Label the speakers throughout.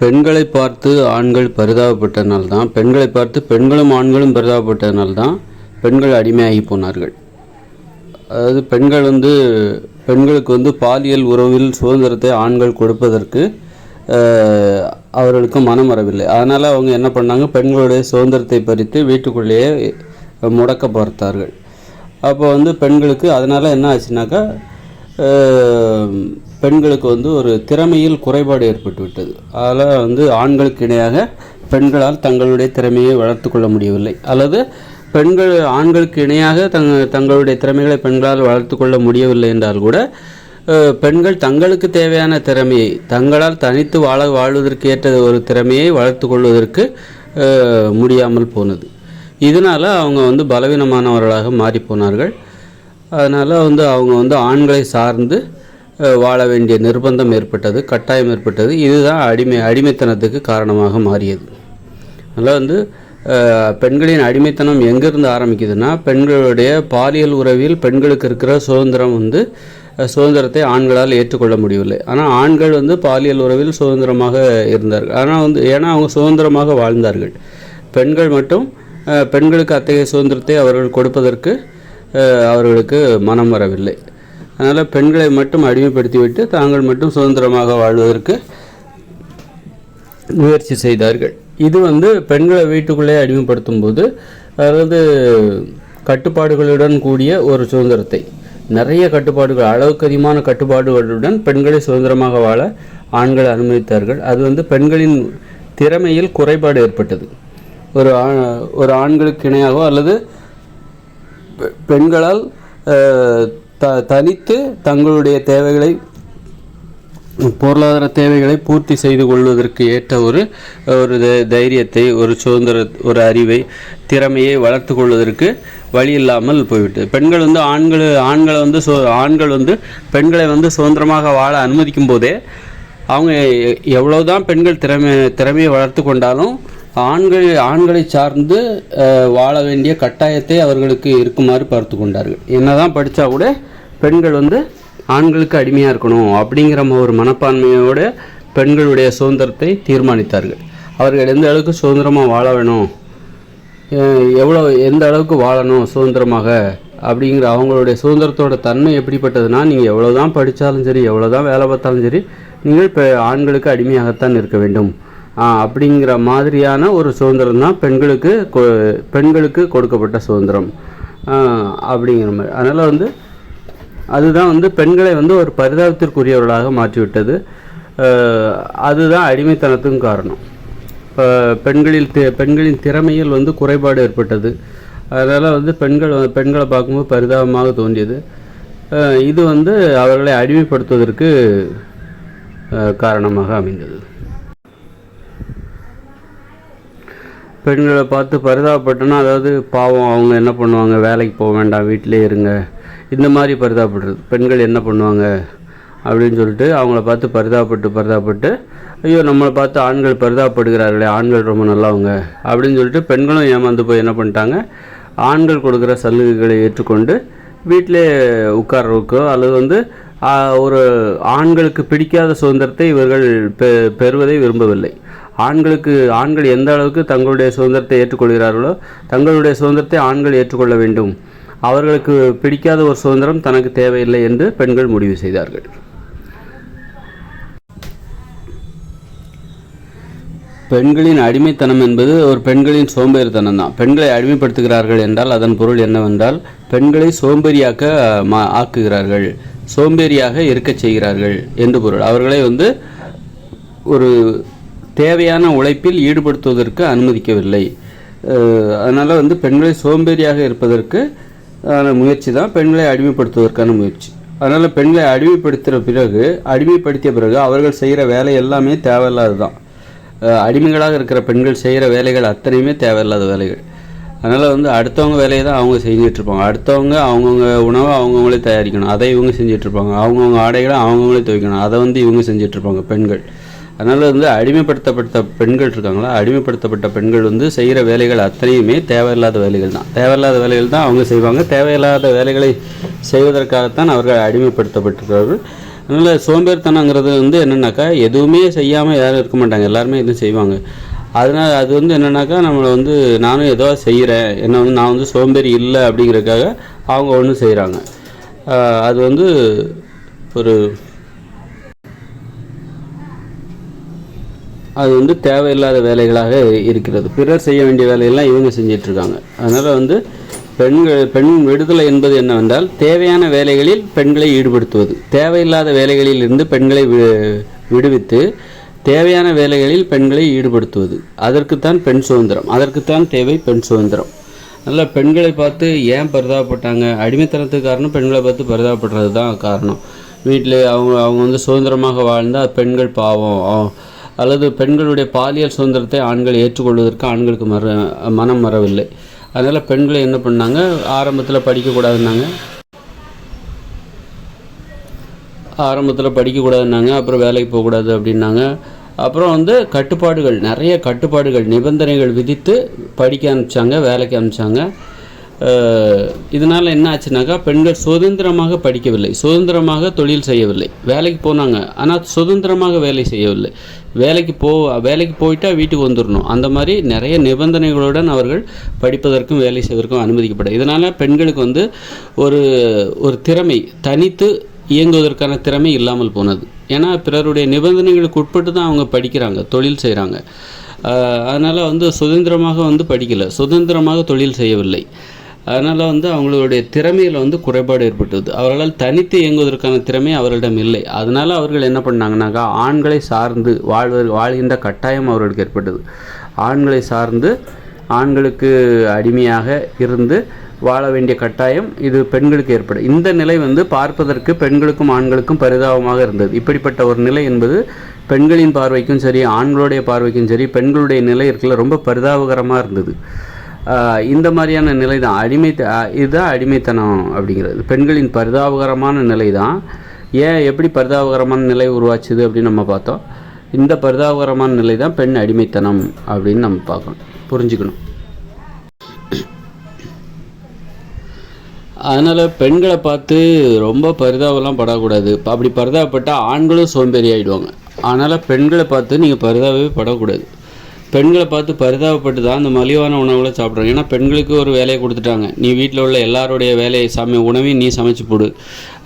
Speaker 1: பெண்களை பார்த்து ஆண்கள் பரிதாபப்பட்டனால தான் பெண்களை பார்த்து பெண்களும் ஆண்களும் பரிதாபப்பட்டதனால தான் பெண்கள் அடிமையாகி போனார்கள். அதாவது பெண்கள் வந்து பெண்களுக்கு வந்து பாலியல் உறவில் சுதந்திரத்தை ஆண்கள் கொடுப்பதற்கு அவர்களுக்கு மனம் வரவில்லை. அதனால் அவங்க என்ன பண்ணாங்க? பெண்களுடைய சுதந்திரத்தை பறித்து வீட்டுக்குள்ளேயே முடக்க பார்த்தார்கள். அப்போ வந்து பெண்களுக்கு அதனால் என்ன ஆச்சுனாக்கா பெண்களுக்கு வந்து ஒரு திறமையில் குறைபாடு ஏற்பட்டுவிட்டது. அதில் வந்து ஆண்களுக்கு இணையாக பெண்களால் தங்களுடைய திறமையை வளர்த்து கொள்ள முடியவில்லை. அல்லது பெண்கள் ஆண்களுக்கு இணையாக தங் தங்களுடைய திறமைகளை பெண்களால் வளர்த்து கொள்ள முடியவில்லை என்றால் கூட பெண்கள் தங்களுக்கு தேவையான திறமையை தங்களால் தனித்து வாழ வாழ்வதற்கு ஏற்ற ஒரு திறமையை வளர்த்து கொள்வதற்கு முடியாமல் போனது. இதனால் அவங்க வந்து பலவீனமானவர்களாக மாறிப்போனார்கள் அதனால் வந்து அவங்க வந்து ஆண்களை சார்ந்து வாழ வேண்டிய நிர்பந்தம் ஏற்பட்டது கட்டாயம் ஏற்பட்டது. இதுதான் அடிமை அடிமைத்தனத்துக்கு காரணமாக மாறியது. அதனால் வந்து பெண்களின் அடிமைத்தனம் எங்கேருந்து ஆரம்பிக்குதுன்னா பெண்களுடைய பாலியல் உறவில் பெண்களுக்கு இருக்கிற சுதந்திரம் வந்து சுதந்திரத்தை ஆண்களால் ஏற்றுக்கொள்ள முடியவில்லை. ஆனால் ஆண்கள் வந்து பாலியல் உறவில் சுதந்திரமாக இருந்தார்கள். ஆனால் வந்து ஏன்னா அவங்க சுதந்திரமாக வாழ்ந்தார்கள். பெண்கள் மட்டும் பெண்களுக்கு அத்தகைய சுதந்திரத்தை அவர்கள் கொடுப்பதற்கு அவர்களுக்கு மனம் வரவில்லை. அதனால் பெண்களை மட்டும் அடிமைப்படுத்திவிட்டு தாங்கள் மட்டும் சுதந்திரமாக வாழ்வதற்கு முயற்சி செய்தார்கள். இது வந்து பெண்களை வீட்டுக்குள்ளே அடிமைப்படுத்தும் போது அதாவது கட்டுப்பாடுகளுடன் கூடிய ஒரு சுதந்திரத்தை. நிறைய கட்டுப்பாடுகள் அளவுக்கு அதிகமான கட்டுப்பாடுகளுடன் பெண்களை சுதந்திரமாக வாழ ஆண்கள் அனுமதித்தார்கள். அது வந்து பெண்களின் திறமையில் குறைபாடு ஏற்பட்டது. ஒரு ஆ- ஒரு ஆண்களுக்கு இணையாகவோ அல்லது பெண்களால் த தனித்து தங்களுடைய தேவைகளை பொருளாதார தேவைகளை பூர்த்தி செய்து கொள்வதற்கு ஏற்ற ஒரு ஒரு தைரியத்தை ஒரு சுதந்திர ஒரு அறிவை திறமையை வளர்த்து கொள்வதற்கு வழி இல்லாமல் போய்விட்டு பெண்கள் வந்து ஆண்கள் ஆண்களை வந்து சு ஆண்கள் வந்து பெண்களை வந்து சுதந்திரமாக வாழ அனுமதிக்கும் போதே அவங்க எவ்வளோதான் பெண்கள் திறமை திறமையை வளர்த்து கொண்டாலும் ஆண்கள் ஆண்களை சார்ந்து வாழ வேண்டிய கட்டாயத்தை அவர்களுக்கு இருக்குமாறு பார்த்து கொண்டார்கள் என்னதான் படித்தா கூட பெண்கள் வந்து ஆண்களுக்கு அடிமையாக இருக்கணும் அப்படிங்கிற ஒரு மனப்பான்மையோடு பெண்களுடைய சுதந்திரத்தை தீர்மானித்தார்கள். அவர்கள் எந்த அளவுக்கு சுதந்திரமாக வாழ வேணும்? எவ்வளோ எந்த அளவுக்கு வாழணும் சுதந்திரமாக? அப்படிங்கிற அவங்களுடைய சுதந்திரத்தோட தன்மை எப்படிப்பட்டதுன்னா நீங்கள் எவ்வளோ தான் படித்தாலும் சரி எவ்வளோ தான் வேலை பார்த்தாலும் சரி நீங்கள் இப்போ ஆண்களுக்கு அடிமையாகத்தான் இருக்க வேண்டும். அப்படிங்கிற மாதிரியான ஒரு சுதந்திரம் தான் பெண்களுக்கு பெண்களுக்கு கொடுக்கப்பட்ட சுதந்திரம். அப்படிங்கிற மாதிரி. அதனால் வந்து அதுதான் வந்து பெண்களை வந்து ஒரு பரிதாபத்திற்குரியவர்களாக மாற்றிவிட்டது. அதுதான் அடிமைத்தனத்துக்கும் காரணம். இப்போ பெண்களில் பெண்களின் திறமையில் வந்து குறைபாடு ஏற்பட்டது. அதனால் வந்து பெண்கள் பெண்களை பார்க்கும்போது பரிதாபமாக தோன்றியது. இது வந்து அவர்களை அடிமைப்படுத்துவதற்கு காரணமாக அமைந்தது. பெண்களை பார்த்து பரிதாபப்பட்டோன்னா அதாவது பாவம் அவங்க என்ன பண்ணுவாங்க? வேலைக்கு போக வேண்டாம் வீட்டிலே இருங்க. இந்த மாதிரி பரிதாபப்படுறது. பெண்கள் என்ன பண்ணுவாங்க? அப்படின்னு சொல்லிட்டு அவங்கள பார்த்து பரிதாபப்பட்டு பரிதாபப்பட்டு ஐயோ நம்மளை பார்த்து ஆண்கள் பரிதாபப்படுகிறார்களே ஆண்கள் ரொம்ப நல்லவங்க அப்படின்னு சொல்லிட்டு பெண்களும் ஏமாந்து போய் என்ன பண்ணிட்டாங்க? ஆண்கள் கொடுக்குற சலுகைகளை ஏற்றுக்கொண்டு வீட்டிலே உட்கார்றதுக்கோ அல்லது வந்து ஒரு ஆண்களுக்கு பிடிக்காத சுதந்திரத்தை இவர்கள் பெ பெறுவதை விரும்பவில்லை. ஆண்களுக்கு ஆண்கள் எந்த அளவுக்கு தங்களுடைய சுதந்திரத்தை ஏற்றுக்கொள்கிறார்களோ தங்களுடைய சுதந்திரத்தை ஆண்கள் ஏற்றுக்கொள்ள வேண்டும். அவர்களுக்கு பிடிக்காத ஒரு சுதந்திரம் தனக்கு தேவையில்லை என்று பெண்கள் முடிவு செய்தார்கள். பெண்களின் அடிமைத்தனம் என்பது ஒரு பெண்களின் சோம்பேறித்தனம் தான். பெண்களை அடிமைப்படுத்துகிறார்கள் என்றால் அதன் பொருள் என்னவென்றால் பெண்களை சோம்பேறியாக்க மா ஆக்குகிறார்கள். சோம்பேறியாக இருக்கச் செய்கிறார்கள் என்று பொருள். அவர்களை வந்து ஒரு தேவையான உழைப்பில் ஈடுபடுத்துவதற்கு அனுமதிக்கவில்லை. அதனால் வந்து பெண்களை சோம்பேறியாக இருப்பதற்கு ஆன முயற்சி தான் பெண்களை அடிமைப்படுத்துவதற்கான முயற்சி. அதனால் பெண்களை அடிமைப்படுத்துகிற பிறகு அடிமைப்படுத்திய பிறகு அவர்கள் செய்கிற வேலை எல்லாமே தேவையில்லாது தான். அடிமைகளாக இருக்கிற பெண்கள் செய்கிற வேலைகள் அத்தனையுமே தேவையில்லாத வேலைகள். அதனால் வந்து அடுத்தவங்க வேலையை தான் அவங்க செஞ்சிட்ருப்பாங்க அடுத்தவங்க அவங்கவுங்க உணவை அவங்கவுங்களே தயாரிக்கணும். அதை இவங்க செஞ்சிட்ருப்பாங்க அவங்கவுங்க ஆடைகளை அவங்கவுங்களே துவைக்கணும். அதை வந்து இவங்க செஞ்சிட்ருப்பாங்க பெண்கள். அதனால் வந்து அடிமைப்படுத்தப்பட்ட பெண்கள் இருக்காங்களா? அடிமைப்படுத்தப்பட்ட பெண்கள் வந்து செய்கிற வேலைகள் அத்தனையுமே தேவையில்லாத வேலைகள் தான். தேவையில்லாத வேலைகள் தான் அவங்க செய்வாங்க. தேவையில்லாத வேலைகளை செய்வதற்காகத்தான் அவர்கள் அடிமைப்படுத்தப்பட்டிருக்கிறார்கள். அதனால் சோம்பேறித்தனங்கிறது வந்து என்னென்னாக்கா எதுவுமே செய்யாமல் யாரும் இருக்க மாட்டாங்க. எல்லாருமே எதுவும் செய்வாங்க. அதனால் அது வந்து என்னென்னாக்கா நம்மளை வந்து நானும் ஏதோ செய்கிறேன் என்ன வந்து நான் வந்து சோம்பேறி இல்லை அப்படிங்கிறதுக்காக அவங்க ஒன்றும் செய்கிறாங்க அது வந்து ஒரு அது வந்து தேவையில்லாத வேலைகளாக இருக்கிறது. பிறர் செய்ய வேண்டிய வேலையெல்லாம் இவங்க செஞ்சிட்ருக்காங்க. அதனால் வந்து பெண்கள் பெண் விடுதலை என்பது என்னவென்றால் தேவையான வேலைகளில் பெண்களை ஈடுபடுத்துவது. தேவையில்லாத வேலைகளில் இருந்து பெண்களை வி- விடுவித்து தேவையான வேலைகளில் பெண்களை ஈடுபடுத்துவது. அதற்குத்தான் பெண் சுதந்திரம். அதற்குத்தான் தேவை பெண் சுதந்திரம். நல்ல பெண்களை பார்த்து ஏன் பரிதாபப்பட்டாங்க? அடிமைத்தனத்துக்கு காரணம் பெண்களை பார்த்து பரிதாபப்படுறது தான் காரணம். வீட்டில் அவங்க அவங்க வந்து சுதந்திரமாக வாழ்ந்தால் பெண்கள் பாவம். அல்லது பெண்களுடைய பாலியல் சுதந்திரத்தை ஆண்கள் ஏற்றுக்கொள்வதற்கு ஆண்களுக்கு மற மனம் வரவில்லை. அதனால் பெண்களை என்ன பண்ணாங்க? ஆரம்பத்தில் படிக்கக்கூடாதுன்னாங்க. ஆரம்பத்தில் படிக்கக்கூடாதுன்னாங்க. அப்புறம் வேலைக்கு போகக்கூடாது அப்படின்னாங்க. அப்புறம் வந்து கட்டுப்பாடுகள் நிறைய கட்டுப்பாடுகள் நிபந்தனைகள் விதித்து படிக்க அனுப்பிச்சாங்க வேலைக்கு அனுப்பிச்சாங்க இதனால் என்ன ஆச்சுனாக்கா பெண்கள் சுதந்திரமாக படிக்கவில்லை. சுதந்திரமாக தொழில் செய்யவில்லை. வேலைக்கு போனாங்க. ஆனால் சுதந்திரமாக வேலை செய்யவில்லை. வேலைக்கு போ வேலைக்கு போயிட்டா வீட்டுக்கு வந்துடணும் அந்த மாதிரி நிறைய நிபந்தனைகளுடன் அவர்கள் படிப்பதற்கும் வேலை செய்வதற்கும் அனுமதிக்கப்படும் இதனால் பெண்களுக்கு வந்து ஒரு ஒரு திறமை தனித்து இயங்குவதற்கான திறமை இல்லாமல் போனது. ஏன்னா பிறருடைய நிபந்தனைகளுக்கு உட்பட்டு தான் அவங்க படிக்கிறாங்க தொழில் செய்கிறாங்க அதனால் வந்து சுதந்திரமாக வந்து படிக்கலை. சுதந்திரமாக தொழில் செய்யவில்லை. அதனால் வந்து அவங்களுடைய திறமையில் வந்து குறைபாடு ஏற்பட்டது. அவர்களால் தனித்து இயங்குவதற்கான திறமை அவர்களிடம் இல்லை. அதனால் அவர்கள் என்ன பண்ணாங்கனாக்கா ஆண்களை சார்ந்து வாழ்வ வாழ்கின்ற கட்டாயம் அவர்களுக்கு ஏற்பட்டது. ஆண்களை சார்ந்து ஆண்களுக்கு அடிமையாக இருந்து வாழ வேண்டிய கட்டாயம் இது பெண்களுக்கு ஏற்படும் இந்த நிலை வந்து பார்ப்பதற்கு பெண்களுக்கும் ஆண்களுக்கும் பரிதாபமாக இருந்தது. இப்படிப்பட்ட ஒரு நிலை என்பது பெண்களின் பார்வைக்கும் சரி ஆண்களுடைய பார்வைக்கும் சரி பெண்களுடைய நிலை இருக்கல ரொம்ப பரிதாபகரமாக இருந்தது. இந்த மாதிரியான நிலை தான் அடிமை இதுதான் அடிமைத்தனம் அப்படிங்கிறது. பெண்களின் பரிதாபகரமான நிலை தான் ஏன் எப்படி பரிதாபகரமான நிலை உருவாச்சுது அப்படின்னு நம்ம பார்த்தோம். இந்த பரிதாபகரமான நிலை தான் பெண் அடிமைத்தனம் அப்படின்னு நம்ம பார்க்கணும். புரிஞ்சுக்கணும். அதனால் பெண்களை பார்த்து ரொம்ப பரிதாபம்லாம் படக்கூடாது. அப்படி பரிதாபப்பட்டால் ஆண்களும் சோம்பேறி ஆகிடுவாங்க அதனால் பெண்களை பார்த்து நீங்கள் பரிதாபவே படக்கூடாது பெண்களை பார்த்து பரிதாபப்பட்டு தான் அந்த மலிவான உணவுகளை சாப்பிட்றாங்க. ஏன்னா பெண்களுக்கு ஒரு வேலையை கொடுத்துட்டாங்க. நீ வீட்டில் உள்ள எல்லாருடைய வேலையை சமை உணவையும் நீ சமைச்சு போடு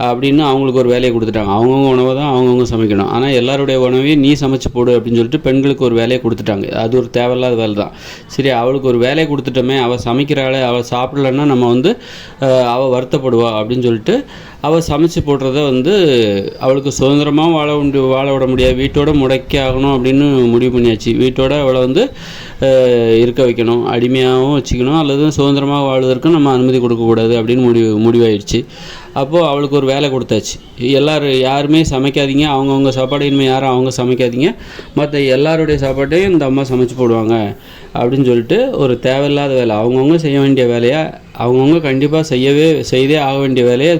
Speaker 1: அப்படின்னு அவங்களுக்கு ஒரு வேலையை கொடுத்துட்டாங்க. அவங்கவுங்க உணவை தான் அவங்கவுங்க சமைக்கணும். ஆனால் எல்லாருடைய உணவையும் நீ சமைச்சு போடு அப்படின்னு சொல்லிட்டு பெண்களுக்கு ஒரு வேலையை கொடுத்துட்டாங்க. அது ஒரு தேவையில்லாத வேலை தான். சரி அவளுக்கு ஒரு வேலையை கொடுத்துட்டோமே. அவள் சமைக்கிறாளே அவள் சாப்பிடலன்னா நம்ம வந்து அவள் வருத்தப்படுவா அப்படின்னு சொல்லிட்டு அவள் சமைச்சு போடுறத வந்து அவளுக்கு சுதந்திரமாக வாழ உண்டு வாழ விட முடியாது. வீட்டோட முடக்கி ஆகணும் அப்படின்னு முடிவு பண்ணியாச்சு. வீட்டோட அவளை வந்து இருக்க வைக்கணும். அடிமையாகவும் வச்சுக்கணும். அல்லது சுதந்திரமாக வாழ்வதற்கும் நம்ம அனுமதி கொடுக்கக்கூடாது அப்படின்னு முடிவு முடிவாயிடுச்சு. அப்போது அவளுக்கு ஒரு வேலை கொடுத்தாச்சு. எல்லோரும் யாருமே சமைக்காதீங்க. அவங்கவுங்க சாப்பாடு இனிமேல் யாரும் அவங்க சமைக்காதீங்க. மற்ற எல்லாருடைய சாப்பாட்டையும் இந்த அம்மா சமைச்சு போடுவாங்க அப்படின்னு சொல்லிட்டு ஒரு தேவையில்லாத வேலை. அவங்கவுங்க செய்ய வேண்டிய வேலையை அவங்கவுங்க கண்டிப்பாக செய்யவே செய்தே ஆக வேண்டிய வேலையை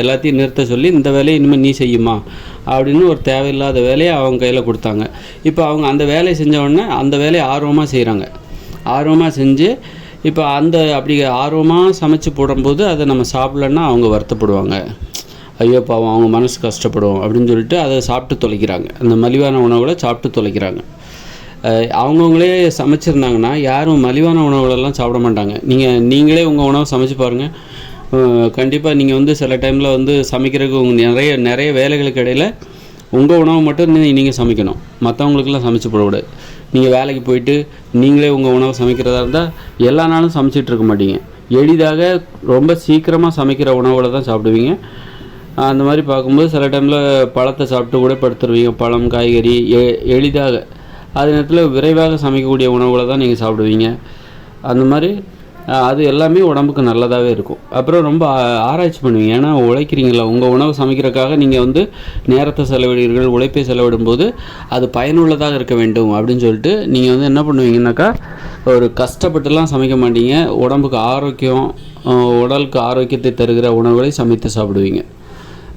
Speaker 1: எல்லாத்தையும் நிறுத்த சொல்லி இந்த வேலையை இனிமேல் நீ செய்யுமா? அப்படின்னு ஒரு தேவையில்லாத வேலையை அவங்க கையில் கொடுத்தாங்க. இப்போ அவங்க அந்த வேலையை செஞ்ச உடனே அந்த வேலையை ஆர்வமாக செய்கிறாங்க ஆர்வமாக செஞ்சு இப்போ அந்த அப்படி ஆர்வமாக சமைச்சு போடும்போது அதை நம்ம சாப்பிட்லன்னா அவங்க வருத்தப்படுவாங்க. ஐயோ பாவம் அவங்க மனசு கஷ்டப்படும் அப்படின்னு சொல்லிட்டு அதை சாப்பிட்டு தொலைக்கிறாங்க. அந்த மலிவான உணவுகளை சாப்பிட்டு தொலைக்கிறாங்க. அவங்கவுங்களே சமைச்சிருந்தாங்கன்னா யாரும் மலிவான உணவுகளெல்லாம் சாப்பிட மாட்டாங்க. நீங்கள் நீங்களே உங்கள் உணவை சமைச்சு பாருங்கள் கண்டிப்பாக நீங்கள் வந்து சில டைமில் வந்து சமைக்கிறதுக்கு உங்கள் நிறைய நிறைய வேலைகளுக்கு இடையில் உங்கள் உணவு மட்டும் நீங்கள் சமைக்கணும். மற்றவங்களுக்கெல்லாம் சமைச்சு போடக்கூடாது நீங்கள் வேலைக்கு போயிட்டு நீங்களே உங்கள் உணவை சமைக்கிறதா இருந்தால் எல்லா நாளும் சமைச்சிட்டு இருக்க மாட்டீங்க. எளிதாக ரொம்ப சீக்கிரமாக சமைக்கிற உணவுகளை தான் சாப்பிடுவீங்க. அந்த மாதிரி பார்க்கும்போது சில டைமில் பழத்தை சாப்பிட்டு கூட படுத்துருவீங்க. பழம் காய்கறி எ எளிதாக அதே நேரத்தில் விரைவாக சமைக்கக்கூடிய உணவுகளை தான் நீங்கள் சாப்பிடுவீங்க. அந்த மாதிரி அது எல்லாமே உடம்புக்கு நல்லதாகவே இருக்கும். அப்புறம் ரொம்ப ஆ- ஆராய்ச்சி பண்ணுவீங்க. ஏன்னா உழைக்கிறீங்களா உங்கள் உணவு சமைக்கிறதுக்காக நீங்கள் வந்து நேரத்தை செலவிடுகிறீர்கள் உழைப்பை செலவிடும்போது அது பயனுள்ளதாக இருக்க வேண்டும் அப்படின்னு சொல்லிட்டு நீங்கள் வந்து என்ன பண்ணுவீங்கன்னாக்கா ஒரு கஷ்டப்பட்டுலாம் சமைக்க மாட்டீங்க. உடம்புக்கு ஆரோக்கியம் உடலுக்கு ஆரோக்கியத்தை தருகிற உணவுகளை சமைத்து சாப்பிடுவீங்க.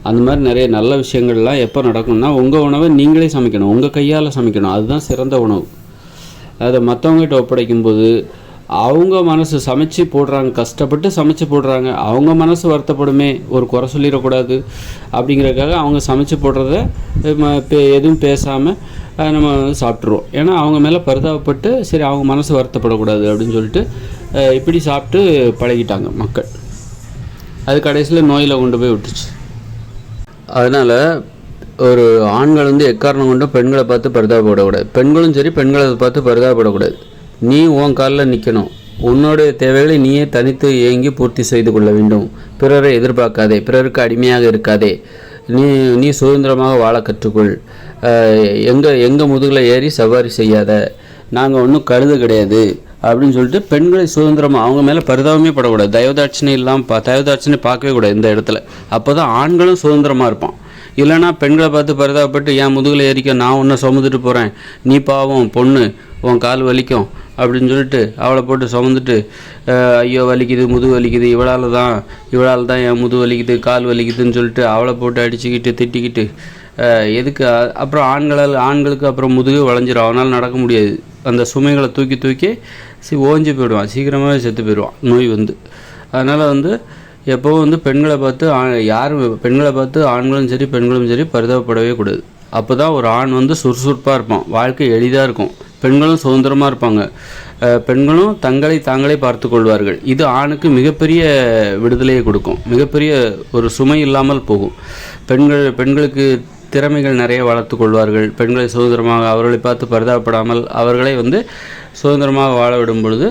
Speaker 1: அந்த மாதிரி நிறைய நல்ல விஷயங்கள்லாம் எப்போ நடக்கும்னா உங்கள் உணவை நீங்களே சமைக்கணும். உங்கள் கையால் சமைக்கணும். அதுதான் சிறந்த உணவு. அதை மற்றவங்ககிட்ட ஒப்படைக்கும் போது அவங்க மனசு சமைச்சு போடுறாங்க கஷ்டப்பட்டு சமைச்சு போடுறாங்க. அவங்க மனசு வருத்தப்படுமே ஒரு குறை சொல்லிடக்கூடாது அப்படிங்கிறதுக்காக அவங்க சமைச்சு போடுறத ம- பே- எதுவும் பேசாமல் நம்ம சாப்பிட்ருவோம் ஏன்னா அவங்க மேலே பரிதாபப்பட்டு சரி அவங்க மனசு வருத்தப்படக்கூடாது அப்படின்னு சொல்லிட்டு இப்படி சாப்பிட்டு பழகிட்டாங்க மக்கள். அது கடைசியில் நோயில் கொண்டு போய் விட்டுச்சு அதனால் ஒரு ஆண்கள் வந்து எக்காரணம் கொண்டும் பெண்களை பார்த்து பரிதாபப்படக்கூடாது பெண்களும் சரி பெண்களை பார்த்து பரிதாபப்படக்கூடாது நீ உன் காலில் நிற்கணும் உன்னுடைய தேவைகளை நீயே தனித்து இயங்கி பூர்த்தி செய்து கொள்ள வேண்டும். பிறரை எதிர்பார்க்காதே பிறருக்கு அடிமையாக இருக்காதே. நீ நீ சுதந்திரமாக வாழ கற்றுக்கொள். எங்கள் எங்கள் முதுகில் ஏறி சவாரி செய்யாத. நாங்கள் ஒன்றும் கழுது கிடையாது. அப்படின்னு சொல்லிட்டு பெண்களை சுதந்திரமாக அவங்க மேலே பரிதாபமே படக்கூடாது. தயவுதாட்சணை இல்லாமல் பா தயவுதாட்சணை பார்க்கவே கூடாது இந்த இடத்துல. அப்போ தான் ஆண்களும் சுதந்திரமாக இருப்பான். இல்லைன்னா பெண்களை பார்த்து பரிதாபப்பட்டு என் முதுகில் ஏறிக்க? நான் ஒன்றை சுமந்துட்டு போகிறேன் நீ பாவம் பொண்ணு உன் கால் வலிக்கும். அப்படின்னு சொல்லிட்டு அவளை போட்டு சுமந்துட்டு ஐயோ வலிக்குது முதுகு வலிக்குது. இவளால் தான் இவளால் தான் என் முது வலிக்குது கால் வலிக்குதுன்னு சொல்லிட்டு அவளை போட்டு அடிச்சுக்கிட்டு திட்டிக்கிட்டு எதுக்கு? அப்புறம் ஆண்களால் ஆண்களுக்கு அப்புறம் முதுகு வளைஞ்சிரும். அவனால் நடக்க முடியாது. அந்த சுமைகளை தூக்கி தூக்கி சி ஓஞ்சி போயிடுவான். சீக்கிரமாகவே செத்து போயிடுவான். நோய் வந்து. அதனால் வந்து எப்போவும் வந்து பெண்களை பார்த்து ஆண் யாரும் பெண்களை பார்த்து ஆண்களும் சரி பெண்களும் சரி பரிதாபப்படவே கூடாது. அப்போ தான் ஒரு ஆண் வந்து சுறுசுறுப்பாக இருப்பான். வாழ்க்கை எளிதாக இருக்கும். பெண்களும் சுதந்திரமாக இருப்பாங்க. பெண்களும் தங்களை தாங்களே பார்த்து கொள்வார்கள். இது ஆணுக்கு மிகப்பெரிய விடுதலையை கொடுக்கும். மிகப்பெரிய ஒரு சுமை இல்லாமல் போகும். பெண்கள் பெண்களுக்கு திறமைகள் நிறைய வளர்த்து கொள்வார்கள். பெண்களை சுதந்திரமாக அவர்களை பார்த்து பரிதாபப்படாமல் அவர்களை வந்து சுதந்திரமாக வாழ விடும் பொழுது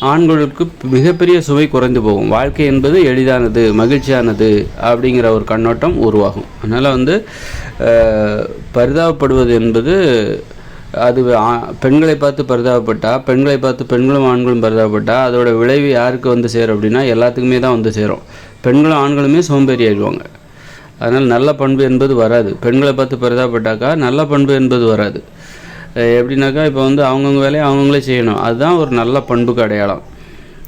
Speaker 1: ஆண்களுக்கு மிகப்பெரிய சுவை குறைந்து போகும். வாழ்க்கை என்பது எளிதானது மகிழ்ச்சியானது அப்படிங்கிற ஒரு கண்ணோட்டம் உருவாகும். அதனால் வந்து பரிதாபப்படுவது என்பது அது ஆ- பெண்களை பார்த்து பரிதாபப்பட்டால் பெண்களை பார்த்து பெண்களும் ஆண்களும் பரிதாபப்பட்டால் அதோட விளைவு யாருக்கு வந்து சேரும் அப்படின்னா எல்லாத்துக்குமே தான் வந்து சேரும். பெண்களும் ஆண்களுமே சோம்பேறி ஆயிடுவாங்க. அதனால் நல்ல பண்பு என்பது வராது. பெண்களை பார்த்து பரிதாபப்பட்டாக்கா நல்ல பண்பு என்பது வராது. எப்படின்னாக்கா இப்போ வந்து அவங்கவுங்க வேலையை அவங்கவுங்களே செய்யணும். அதுதான் ஒரு நல்ல பண்புக்கு அடையாளம்.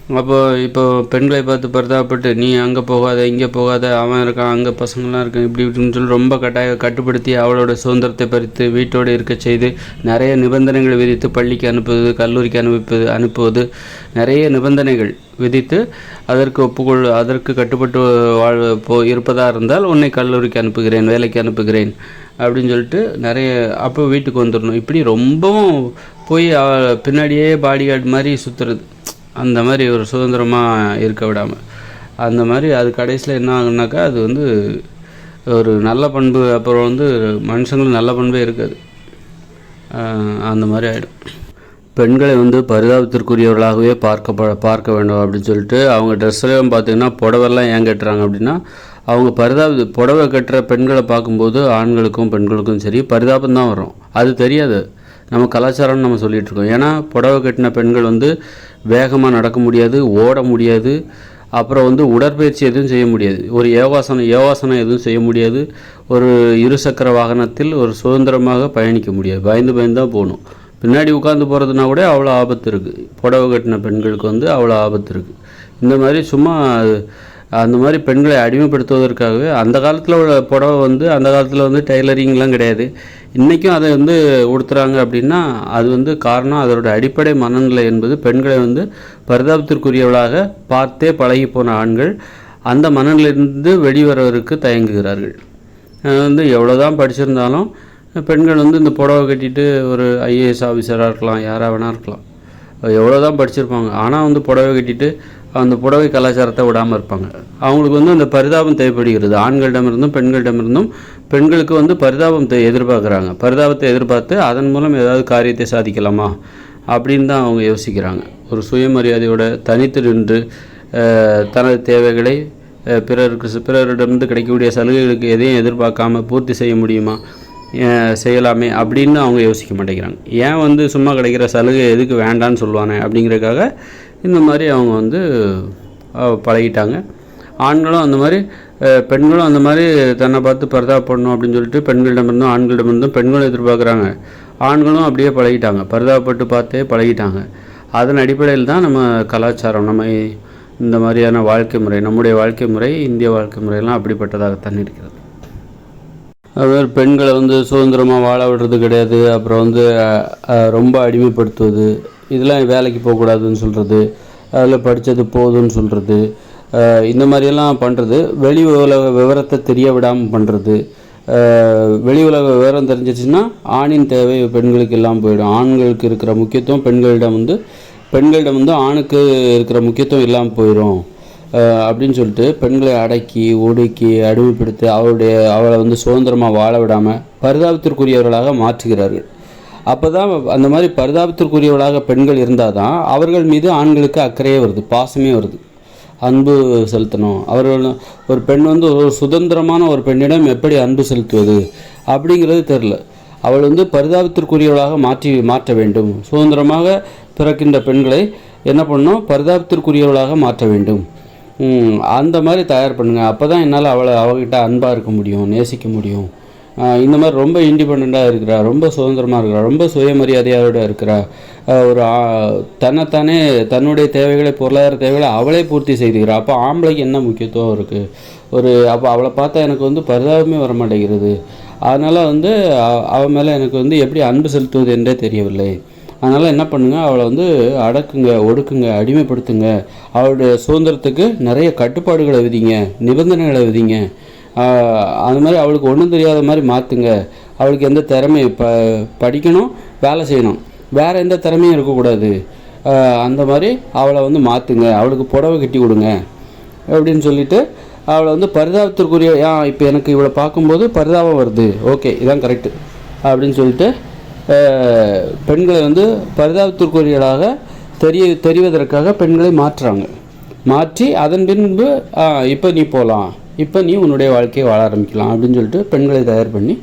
Speaker 1: அப்போ இப்போ பெண்களை பார்த்து பரிதாபப்பட்டு நீ அங்கே போகாத இங்கே போகாத அவன் இருக்கான் அங்கே பசங்களாம் இருக்கான் இப்படி இப்படின்னு சொல்லி ரொம்ப கட்டாய கட்டுப்படுத்தி அவளோட சுதந்திரத்தை பறித்து வீட்டோடு இருக்க செய்து நிறைய நிபந்தனைகளை விதித்து பள்ளிக்கு அனுப்புவது கல்லூரிக்கு அனுப்புவது அனுப்புவது நிறைய நிபந்தனைகள் விதித்து அதற்கு ஒப்புக்கொள் அதற்கு கட்டுப்பட்டு வாழ் போ இருப்பதாக இருந்தால் உன்னை கல்லூரிக்கு அனுப்புகிறேன் வேலைக்கு அனுப்புகிறேன் அப்படின்னு சொல்லிட்டு நிறைய அப்போ வீட்டுக்கு வந்துடணும். இப்படி ரொம்பவும் போய் பின்னாடியே பாடி கார்டு மாதிரி சுற்றுறது அந்த மாதிரி ஒரு சுதந்திரமாக இருக்க விடாமல் அந்த மாதிரி அது கடைசியில் என்ன ஆகுனாக்கா அது வந்து ஒரு நல்ல பண்பு அப்புறம் வந்து மனுஷங்களுக்கு நல்ல பண்பே இருக்காது. அந்த மாதிரி ஆகிடும் பெண்களை வந்து பரிதாபத்திற்குரியவர்களாகவே பார்க்க பார்க்க வேண்டும் அப்படின்னு சொல்லிட்டு அவங்க ட்ரெஸ்லேயும் பார்த்தீங்கன்னா புடவெல்லாம் ஏன் கட்டுறாங்க அப்படின்னா அவங்க பரிதாப புடவை கட்டுற பெண்களை பார்க்கும்போது ஆண்களுக்கும் பெண்களுக்கும் சரி பரிதாபம் தான் வரும். அது தெரியாது. நம்ம கலாச்சாரம்னு நம்ம சொல்லிட்டு இருக்கோம் ஏன்னா புடவை கட்டின பெண்கள் வந்து வேகமாக நடக்க முடியாது ஓட முடியாது அப்புறம் வந்து உடற்பயிற்சி எதுவும் செய்ய முடியாது. ஒரு யோகாசனம் யோகாசனம் எதுவும் செய்ய முடியாது. ஒரு இருசக்கர வாகனத்தில் ஒரு சுதந்திரமாக பயணிக்க முடியாது. பயந்து பயந்து தான் போகணும். பின்னாடி உட்காந்து போகிறதுனா கூட அவ்வளோ ஆபத்து இருக்குது புடவை கட்டின பெண்களுக்கு வந்து அவ்வளோ ஆபத்து இருக்குது இந்த மாதிரி சும்மா அந்த மாதிரி பெண்களை அடிமைப்படுத்துவதற்காகவே அந்த காலத்தில் உள்ள புடவை வந்து அந்த காலத்தில் வந்து டெய்லரிங்லாம் கிடையாது. இன்றைக்கும் அதை வந்து உடுத்துறாங்க அப்படின்னா அது வந்து காரணம் அதோட அடிப்படை மனநிலை என்பது பெண்களை வந்து பரிதாபத்திற்குரியவளாக பார்த்தே பழகி போன ஆண்கள் அந்த மனநிலையிலிருந்து வெளிவரவருக்கு தயங்குகிறார்கள். வந்து எவ்வளோ தான் படிச்சிருந்தாலும் பெண்கள் வந்து இந்த புடவை கட்டிட்டு ஒரு ஐஏஎஸ் ஆஃபீஸராக இருக்கலாம் யாராக வேணா இருக்கலாம். எவ்வளோ தான் படிச்சிருப்பாங்க. ஆனால் வந்து புடவை கட்டிட்டு அந்த புடவை கலாச்சாரத்தை விடாமல் இருப்பாங்க. அவங்களுக்கு வந்து அந்த பரிதாபம் தேவைப்படுகிறது. ஆண்களிடமிருந்தும் பெண்களிடமிருந்தும் பெண்களுக்கு வந்து பரிதாபம் தே- எதிர்பார்க்குறாங்க. பரிதாபத்தை எதிர்பார்த்து அதன் மூலம் ஏதாவது காரியத்தை சாதிக்கலாமா? அப்படின்னு தான் அவங்க யோசிக்கிறாங்க. ஒரு சுயமரியாதையோட தனித்து நின்று தனது தேவைகளை பிறருக்கு பிறரிடமிருந்து கிடைக்கக்கூடிய சலுகைகளுக்கு எதையும் எதிர்பார்க்காம பூர்த்தி செய்ய முடியுமா? செய்யலாமே அப்படின்னு அவங்க யோசிக்க மாட்டேங்கிறாங்க. ஏன் வந்து சும்மா கிடைக்கிற சலுகை எதுக்கு வேண்டான்னு சொல்லுவானே அப்படிங்கிறதுக்காக இந்த மாதிரி அவங்க வந்து பழகிட்டாங்க. ஆண்களும் அந்த மாதிரி பெண்களும் அந்த மாதிரி தன்னை பார்த்து பரிதாபப்படணும் அப்படின்னு சொல்லிட்டு பெண்களிடமிருந்தும் ஆண்களிடமிருந்தும் பெண்களும் எதிர்பார்க்குறாங்க. ஆண்களும் அப்படியே பழகிட்டாங்க. பரிதாபப்பட்டு பார்த்தே பழகிட்டாங்க. அதன் அடிப்படையில் தான் நம்ம கலாச்சாரம் நம்ம இந்த மாதிரியான வாழ்க்கை முறை நம்முடைய வாழ்க்கை முறை இந்திய வாழ்க்கை முறையெல்லாம் அப்படிப்பட்டதாகத்தான் இருக்கிறது. அதாவது பெண்களை வந்து சுதந்திரமாக வாழ விடுறது கிடையாது. அப்புறம் வந்து ரொம்ப அடிமைப்படுத்துவது இதெல்லாம் வேலைக்கு போகக்கூடாதுன்னு சொல்கிறது அதில் படித்தது போதும்னு சொல்கிறது இந்த மாதிரியெல்லாம் பண்ணுறது வெளி உலக விவரத்தை தெரிய விடாமல் பண்ணுறது வெளி உலக விவரம் தெரிஞ்சிச்சுன்னா ஆணின் தேவை பெண்களுக்கு எல்லாம் போயிடும். ஆண்களுக்கு இருக்கிற முக்கியத்துவம் பெண்களிடம் வந்து பெண்களிடம் வந்து ஆணுக்கு இருக்கிற முக்கியத்துவம் இல்லாமல் போயிடும். அப்படின்னு சொல்லிட்டு பெண்களை அடக்கி ஒடுக்கி அடிமைப்படுத்தி அவருடைய அவளை வந்து சுதந்திரமாக வாழ விடாமல் பரிதாபத்திற்குரியவர்களாக மாற்றுகிறார்கள். அப்போ தான் அந்த மாதிரி பரிதாபத்திற்குரியவளாக பெண்கள் இருந்தால் தான் அவர்கள் மீது ஆண்களுக்கு அக்கறையே வருது பாசமே வருது. அன்பு செலுத்தணும். அவர்கள் ஒரு பெண் வந்து ஒரு சுதந்திரமான ஒரு பெண்ணிடம் எப்படி அன்பு செலுத்துவது அப்படிங்கிறது தெரில அவள் வந்து பரிதாபத்திற்குரியவளாக மாற்றி மாற்ற வேண்டும். சுதந்திரமாக பிறக்கின்ற பெண்களை என்ன பண்ணணும்? பரிதாபத்திற்குரியவளாக மாற்ற வேண்டும். அந்த மாதிரி தயார் பண்ணுங்கள் அப்போ தான் என்னால் அவளை அவகிட்ட அன்பாக இருக்க முடியும் நேசிக்க முடியும். இந்த மாதிரி ரொம்ப இண்டிபெண்ட்டாக இருக்கிறா ரொம்ப சுதந்திரமாக இருக்கிறா ரொம்ப சுயமரியாதையோட இருக்கிறா. ஒரு தன்னைத்தானே தன்னுடைய தேவைகளை பொருளாதார தேவைகளை அவளே பூர்த்தி செய்துக்கிறா. அப்போ ஆம்பளைக்கு என்ன முக்கியத்துவம் இருக்குது ஒரு அப்போ அவளை பார்த்தா எனக்கு வந்து பரிதாபமே வர மாட்டேங்கிறது அதனால் வந்து அவன் மேலே எனக்கு வந்து எப்படி அன்பு செலுத்துவது என்றே தெரியவில்லை. அதனால் என்ன பண்ணுங்கள் அவளை வந்து அடக்குங்க ஒடுக்குங்க அடிமைப்படுத்துங்க. அவளுடைய சுதந்திரத்துக்கு நிறைய கட்டுப்பாடுகளை விதிங்க நிபந்தனைகளை விதிங்க. அது மாதிரி அவளுக்கு ஒன்றும் தெரியாத மாதிரி மாற்றுங்க அவளுக்கு எந்த திறமை ப படிக்கணும் வேலை செய்யணும். வேறு எந்த திறமையும் இருக்கக்கூடாது. அந்த மாதிரி அவளை வந்து மாற்றுங்க அவளுக்கு புடவை கட்டி கொடுங்க. அப்படின்னு சொல்லிட்டு அவளை வந்து பரிதாபத்திற்குரிய ஆ இப்போ எனக்கு இவளை பார்க்கும்போது பரிதாபம் வருது. ஓகே இதான் கரெக்டு அப்படின்னு சொல்லிட்டு பெண்களை வந்து பரிதாபத்திற்குரியலாக தெரிய தெரிவதற்காக பெண்களை மாற்றுறாங்க. மாற்றி அதன் பின்பு இப்போ நீ போகலாம் இப்போ நீ உன்னுடைய வாழ்க்கையை வாழ ஆரம்பிக்கலாம் அப்படின்னு சொல்லிட்டு பெண்களை தயார் பண்ணி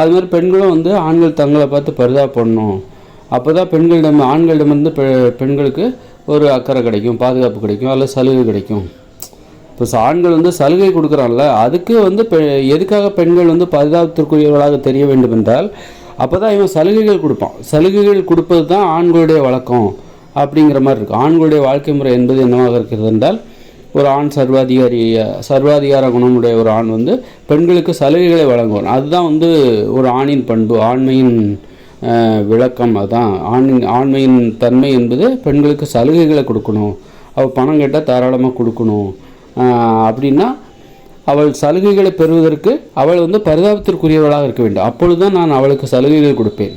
Speaker 1: அது மாதிரி பெண்களும் வந்து ஆண்கள் தங்களை பார்த்து பரிதாபப்படணும். அப்போ தான் பெண்களிடம் ஆண்களிடமிருந்து பெ பெண்களுக்கு ஒரு அக்கறை கிடைக்கும் பாதுகாப்பு கிடைக்கும் அல்லது சலுகை கிடைக்கும். இப்போ ஆண்கள் வந்து சலுகை கொடுக்குறான்ல அதுக்கு வந்து பெ எதுக்காக பெண்கள் வந்து பரிதாபத்திற்குரியவர்களாக தெரிய வேண்டும் என்றால் அப்போ தான் இவன் சலுகைகள் கொடுப்பான். சலுகைகள் கொடுப்பது தான் ஆண்களுடைய வழக்கம் அப்படிங்கிற மாதிரி இருக்கும். ஆண்களுடைய வாழ்க்கை முறை என்பது என்னவாக இருக்கிறது என்றால் ஒரு ஆண் சர்வாதிகாரி சர்வாதிகார குணமுடைய ஒரு ஆண் வந்து பெண்களுக்கு சலுகைகளை வழங்குவான். அதுதான் வந்து ஒரு ஆணின் பண்பு. ஆண்மையின் விளக்கம் அதுதான் ஆணின் ஆண்மையின் தன்மை என்பது பெண்களுக்கு சலுகைகளை கொடுக்கணும். அவள் பணம் கேட்டால் தாராளமாக கொடுக்கணும். அப்படின்னா அவள் சலுகைகளை பெறுவதற்கு அவள் வந்து பரிதாபத்திற்குரியவளாக இருக்க வேண்டும். அப்பொழுது தான் நான் அவளுக்கு சலுகைகள் கொடுப்பேன்.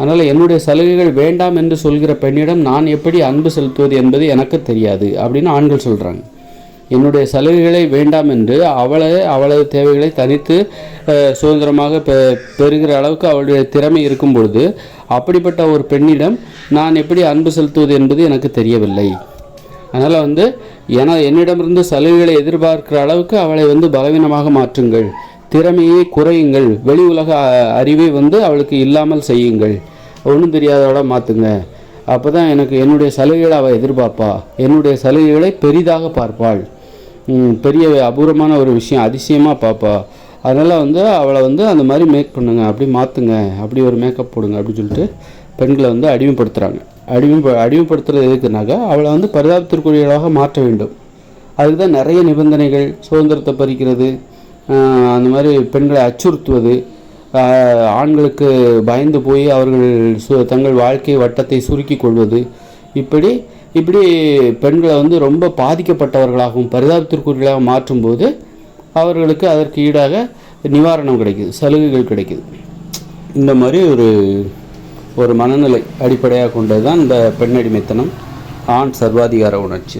Speaker 1: அதனால் என்னுடைய சலுகைகள் வேண்டாம் என்று சொல்கிற பெண்ணிடம் நான் எப்படி அன்பு செலுத்துவது என்பது எனக்கு தெரியாது அப்படின்னு ஆண்கள் சொல்கிறாங்க என்னுடைய சலுகைகளை வேண்டாம் என்று அவளை அவளது தேவைகளை தனித்து சுதந்திரமாக பெ பெறுகிற அளவுக்கு அவளுடைய திறமை இருக்கும் பொழுது அப்படிப்பட்ட ஒரு பெண்ணிடம் நான் எப்படி அன்பு செலுத்துவது என்பது எனக்கு தெரியவில்லை. அதனால் வந்து என என்னிடமிருந்து சலுகைகளை எதிர்பார்க்கிற அளவுக்கு அவளை வந்து பலவீனமாக மாற்றுங்கள். திறமையை குறையுங்கள். வெளி உலக அ- அறிவை வந்து அவளுக்கு இல்லாமல் செய்யுங்கள். ஒன்றும் தெரியாதவளாக மாற்றுங்க அப்போ தான் எனக்கு என்னுடைய சலுகைகளை அவள் எதிர்பார்ப்பா. என்னுடைய சலுகைகளை பெரிதாக பார்ப்பாள். பெரிய அபூர்வமான ஒரு விஷயம் அதிசயமாக பார்ப்பா. அதனால் வந்து அவளை வந்து அந்த மாதிரி மேக் பண்ணுங்க அப்படி மாற்றுங்க அப்படி ஒரு மேக்கப் போடுங்க அப்படின்னு சொல்லிட்டு பெண்களை வந்து அடிமைப்படுத்துகிறாங்க அடிமை அடிமைப்படுத்துறது எதுக்குனாக்கா அவளை வந்து பரிதாபத்திற்குரியவளாக மாற்ற வேண்டும். அதுக்கு தான் நிறைய நிபந்தனைகள் சுதந்திரத்தை பறிக்கிறது அந்த மாதிரி பெண்களை அச்சுறுத்துவது ஆண்களுக்கு பயந்து போய் அவர்கள் சு தங்கள் வாழ்க்கை வட்டத்தை சுருக்கி கொள்வது. இப்படி இப்படி பெண்களை வந்து ரொம்ப பாதிக்கப்பட்டவர்களாகவும் பரிதாபத்திற்குரியவர்களாக மாற்றும்போது அவர்களுக்கு அதற்கு ஈடாக நிவாரணம் கிடைக்குது சலுகைகள் கிடைக்குது. இந்த மாதிரி ஒரு ஒரு மனநிலை அடிப்படையாக கொண்டது தான் இந்த பெண்ணடிமைத்தனம் ஆண் சர்வாதிகார உணர்ச்சி